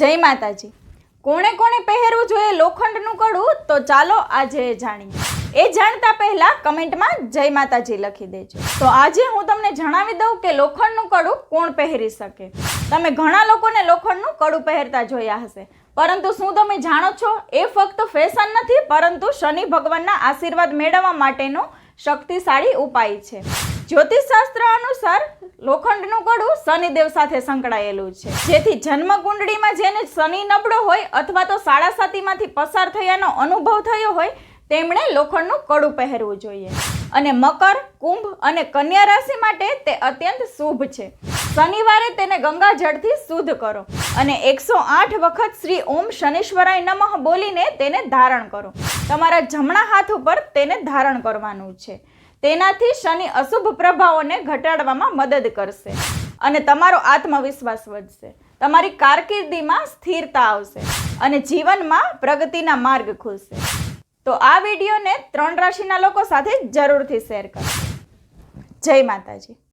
જય માતાજી. કોણે કોણે પહેરવું જોઈએ લોખંડનું કડું? તો ચાલો આજે જાણીએ. એ જાણતા પહેલા કમેન્ટમાં જય માતાજી લખી દેજો. તો આજે હું તમને જણાવી દઉં કે લોખંડનું કડું કોણ પહેરી શકે? તમે ઘણા લોકોને લોખંડનું કડું પહેરતા જોયા હશે. પરંતુ શું તમે જાણો છો? એ ફક્ત ફેશન નથી, પરંતુ શનિ ભગવાનના આશીર્વાદ મેળવવા માટેનો શક્તિશાળી ઉપાય છે. જ્યોતિષશાસ્ત્ર અનુસાર લોખંડનું કડું શનિદેવ સાથે સંકળાયેલું છે. જેથી જન્મ કુંડળીમાં જેને શનિ નબળો હોય અથવા તો સાડા સાતીમાંથી પસાર થયાનો અનુભવ થયો હોય, તેમણે લોખંડનું કડું પહેરવું જોઈએ. અને મકર, કુંભ અને કન્યા રાશિ માટે તે અત્યંત શુભ છે. શનિવારે તેને ગંગાજળથી શુદ્ધ કરો અને એકસો આઠ વખત શ્રી ઓમ શનિશ્વરાય નમઃ બોલીને તેને ધારણ કરો. તમારા જમણા હાથ ઉપર તેને ધારણ કરવાનું છે. તેનાથી શનિ અશુભ પ્રભાવોને ઘટાડવામાં મદદ કરશે અને તમારો આત્મવિશ્વાસ વધશે. તમારી કારકિર્દીમાં સ્થિરતા આવશે અને જીવનમાં પ્રગતિના માર્ગ ખુલશે. તો આ વિડીયોને ત્રણ રાશિના લોકો સાથે જરૂરથી શેર કરો જય માતાજી.